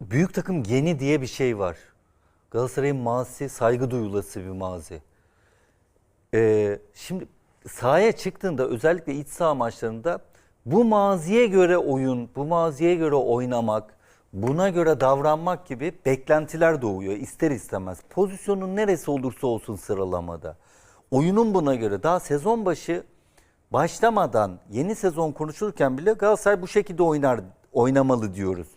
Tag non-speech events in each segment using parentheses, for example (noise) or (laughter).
büyük takım geni diye bir şey var. Galatasaray'ın mazisi saygı duyulası bir mazi. Ee, şimdi sahaya çıktığında özellikle iç saha maçlarında bu maziye göre oyun, bu maziye göre oynamak, buna göre davranmak gibi beklentiler doğuyor ister istemez. Pozisyonun neresi olursa olsun sıralamada. Oyunun buna göre daha sezon başı başlamadan yeni sezon konuşurken bile Galatasaray bu şekilde oynar oynamalı diyoruz.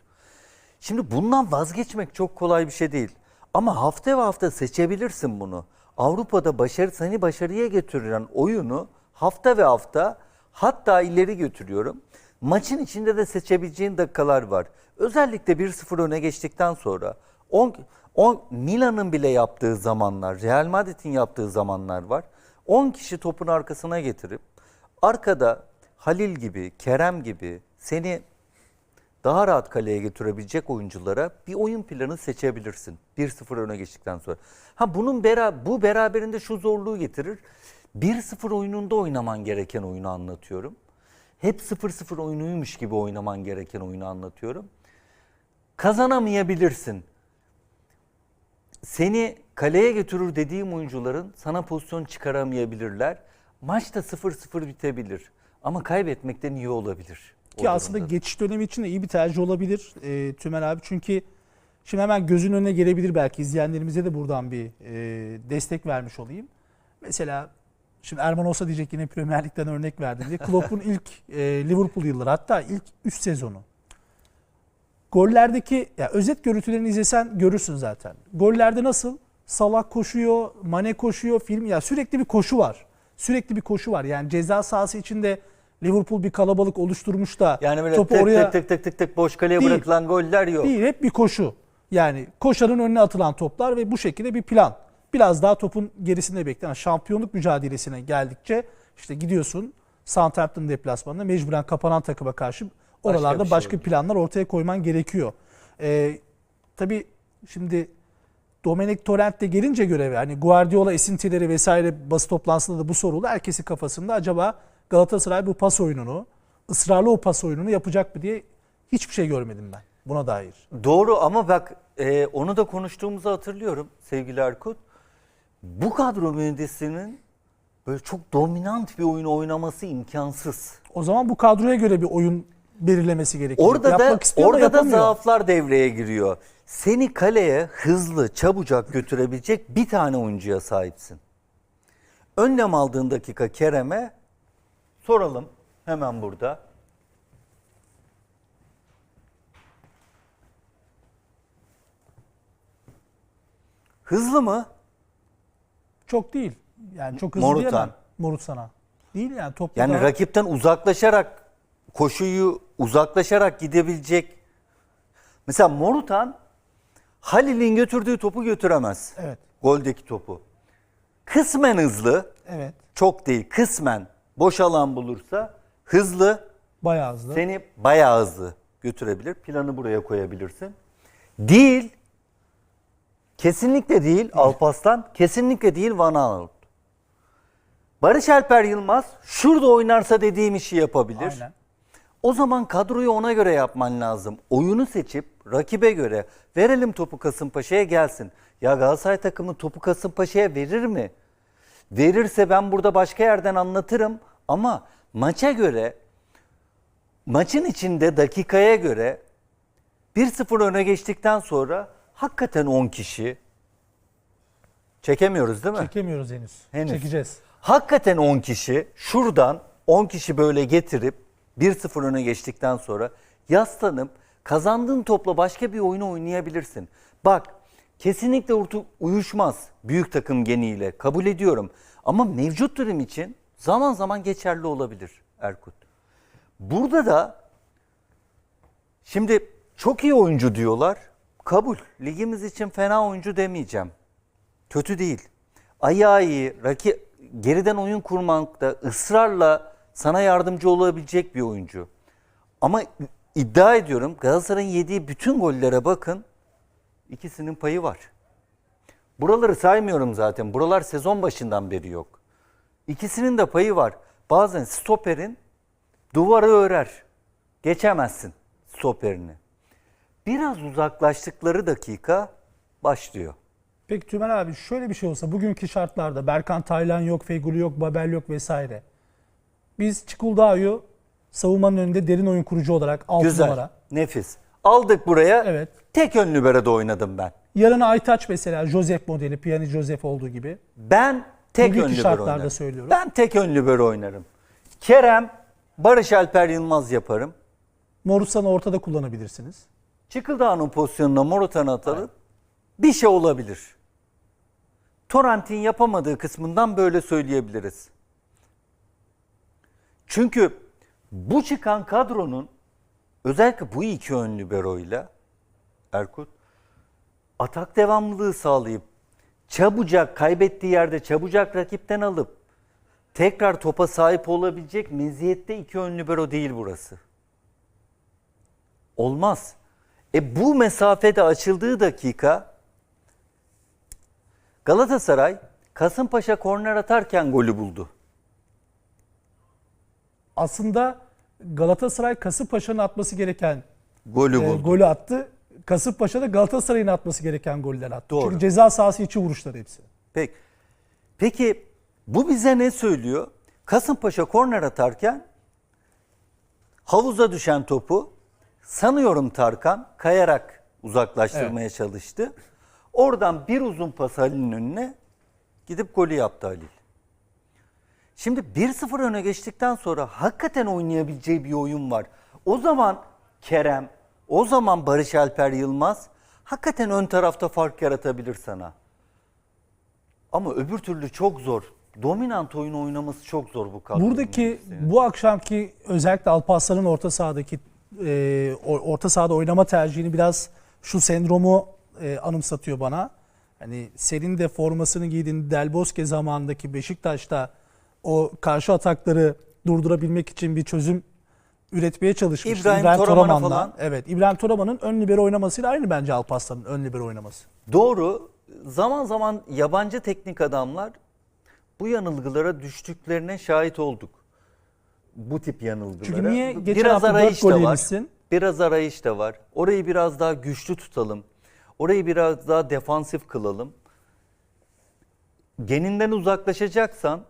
Şimdi bundan vazgeçmek çok kolay bir şey değil. Ama hafta ve hafta seçebilirsin bunu. Avrupa'da başarı seni başarıya götüren oyunu hafta ve hafta hatta ileri götürüyorum. Maçın içinde de seçebileceğin dakikalar var. Özellikle 1-0 öne geçtikten sonra 10 10 Milan'ın bile yaptığı zamanlar, Real Madrid'in yaptığı zamanlar var. 10 kişi topun arkasına getirip arkada Halil gibi, Kerem gibi seni daha rahat kaleye götürebilecek oyunculara bir oyun planı seçebilirsin. 1-0 öne geçtikten sonra. Ha bunun bera bu beraberinde şu zorluğu getirir. 1-0 oyununda oynaman gereken oyunu anlatıyorum. Hep 0-0 oyunuymuş gibi oynaman gereken oyunu anlatıyorum. Kazanamayabilirsin. Seni kaleye götürür dediğim oyuncuların sana pozisyon çıkaramayabilirler. Maç da 0-0 bitebilir. Ama kaybetmekten iyi olabilir. Ki aslında durumda. geçiş dönemi için de iyi bir tercih olabilir e, Tümer abi. Çünkü şimdi hemen gözün önüne gelebilir belki izleyenlerimize de buradan bir e, destek vermiş olayım. Mesela şimdi Erman olsa diyecek yine Premier Lig'den örnek verdim diye. Klopp'un (laughs) ilk e, Liverpool yılları hatta ilk 3 sezonu. Gollerdeki ya özet görüntülerini izlesen görürsün zaten. Gollerde nasıl? Salah koşuyor, Mane koşuyor, film ya sürekli bir koşu var. Sürekli bir koşu var. Yani ceza sahası içinde Liverpool bir kalabalık oluşturmuş da Yani böyle topu tık oraya tık tık tık tık tık boş kaleye Değil. bırakılan goller yok. değil hep bir koşu. Yani koşanın önüne atılan toplar ve bu şekilde bir plan. Biraz daha topun gerisinde beklenen şampiyonluk mücadelesine geldikçe işte gidiyorsun Southampton deplasmanında mecburen kapanan takıma karşı oralarda bir şey başka oluyor. planlar ortaya koyman gerekiyor. Ee, tabii şimdi Domenic Torrent de gelince göreve hani Guardiola esintileri vesaire basın toplantısında da bu soruldu. Herkesin kafasında acaba Galatasaray bu pas oyununu ısrarlı o pas oyununu yapacak mı diye hiçbir şey görmedim ben buna dair. Doğru ama bak e, onu da konuştuğumuzu hatırlıyorum sevgili Erkut. Bu kadro mühendisinin böyle çok dominant bir oyun oynaması imkansız. O zaman bu kadroya göre bir oyun belirlemesi gerekiyor. Orada da istiyor orada da zaaflar devreye giriyor. Seni kaleye hızlı, çabucak götürebilecek bir tane oyuncuya sahipsin. Önlem aldığın dakika Kerem'e soralım hemen burada. Hızlı mı? Çok değil. Yani çok hızlı Morutan. diyemem. Morutan'a. Değil yani toplu Yani daha- rakipten uzaklaşarak koşuyu uzaklaşarak gidebilecek. Mesela Morutan Halil'in götürdüğü topu götüremez. Evet. Goldeki topu. Kısmen hızlı, Evet. çok değil kısmen boş alan bulursa hızlı Bayağı hızlı. seni bayağı hızlı götürebilir. Planı buraya koyabilirsin. Değil. Kesinlikle değil Alpaslan. Kesinlikle değil Van Aanholt. Barış Alper Yılmaz şurada oynarsa dediğim işi yapabilir. Aynen. O zaman kadroyu ona göre yapman lazım. Oyunu seçip rakibe göre verelim topu Kasımpaşa'ya gelsin. Ya Galatasaray takımı topu Kasımpaşa'ya verir mi? Verirse ben burada başka yerden anlatırım ama maça göre maçın içinde dakikaya göre 1-0 öne geçtikten sonra hakikaten 10 kişi çekemiyoruz değil mi? Çekemiyoruz henüz. Henüz. Çekeceğiz. Hakikaten 10 kişi şuradan 10 kişi böyle getirip 1-0 öne geçtikten sonra yaslanıp kazandığın topla başka bir oyunu oynayabilirsin. Bak kesinlikle uyuşmaz büyük takım geniyle kabul ediyorum. Ama mevcut durum için zaman zaman geçerli olabilir Erkut. Burada da şimdi çok iyi oyuncu diyorlar. Kabul. Ligimiz için fena oyuncu demeyeceğim. Kötü değil. Ayağı iyi, rakip geriden oyun kurmakta ısrarla sana yardımcı olabilecek bir oyuncu. Ama iddia ediyorum Galatasaray'ın yediği bütün gollere bakın. İkisinin payı var. Buraları saymıyorum zaten. Buralar sezon başından beri yok. İkisinin de payı var. Bazen stoperin duvarı örer. Geçemezsin stoperini. biraz uzaklaştıkları dakika başlıyor. Peki Tümer abi şöyle bir şey olsa bugünkü şartlarda Berkan Taylan yok, Feguli yok, Babel yok vesaire. Biz Çikuldağ'ı savunmanın önünde derin oyun kurucu olarak 6 Güzel, numara. nefis. Aldık buraya. Evet. Tek ön libero'da oynadım ben. Yarın Aytaç mesela Josep modeli, Piyani Josep olduğu gibi. Ben tek Bugünkü ön libero şartlarda oynarım. söylüyorum. Ben tek ön libero oynarım. Kerem, Barış Alper Yılmaz yaparım. Morusan'ı ortada kullanabilirsiniz. Çıkıldağ'ın pozisyonuna Morutan'ı atalım. Bir şey olabilir. Torrent'in yapamadığı kısmından böyle söyleyebiliriz. Çünkü bu çıkan kadronun özellikle bu iki ön liberoyla Erkut atak devamlılığı sağlayıp çabucak kaybettiği yerde çabucak rakipten alıp tekrar topa sahip olabilecek meziyette iki ön libero değil burası. Olmaz. E bu mesafede açıldığı dakika Galatasaray Kasımpaşa korner atarken golü buldu. Aslında Galatasaray Kasımpaşa'nın atması gereken Golü e, buldu. golü attı. Kasımpaşa da Galatasaray'ın atması gereken goller attı. Doğru. Çünkü ceza sahası içi vuruşlar hepsi. Peki. Peki bu bize ne söylüyor? Kasımpaşa korner atarken havuza düşen topu sanıyorum Tarkan kayarak uzaklaştırmaya çalıştı. Oradan bir uzun pas Halil'in önüne gidip golü yaptı Halil. Şimdi 1-0 öne geçtikten sonra hakikaten oynayabileceği bir oyun var. O zaman Kerem, o zaman Barış Alper Yılmaz hakikaten ön tarafta fark yaratabilir sana. Ama öbür türlü çok zor. Dominant oyun oynaması çok zor bu kadronun. Buradaki bu akşamki özellikle Alparslan'ın orta sahadaki e, orta sahada oynama tercihini biraz şu sendromu e, anımsatıyor bana. Hani senin de formasını giydiğin Del Bosque zamanındaki Beşiktaş'ta o karşı atakları durdurabilmek için bir çözüm üretmeye çalışmıştı. İbrahim Toraman'a Toraman'la. falan. Evet, İbrahim Toraman'ın ön libero oynamasıyla aynı bence Alparslan'ın ön libero oynaması. Doğru. Zaman zaman yabancı teknik adamlar bu yanılgılara düştüklerine şahit olduk. Bu tip yanılgılara. Çünkü niye geçen biraz hafta arayış gol da var. yemişsin? Biraz arayış da var. Orayı biraz daha güçlü tutalım. Orayı biraz daha defansif kılalım. Geninden uzaklaşacaksan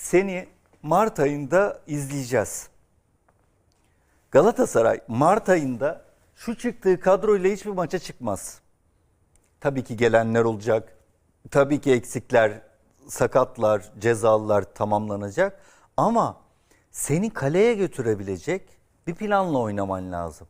seni Mart ayında izleyeceğiz. Galatasaray Mart ayında şu çıktığı kadroyla hiçbir maça çıkmaz. Tabii ki gelenler olacak. Tabii ki eksikler, sakatlar, cezalılar tamamlanacak. Ama seni kaleye götürebilecek bir planla oynaman lazım.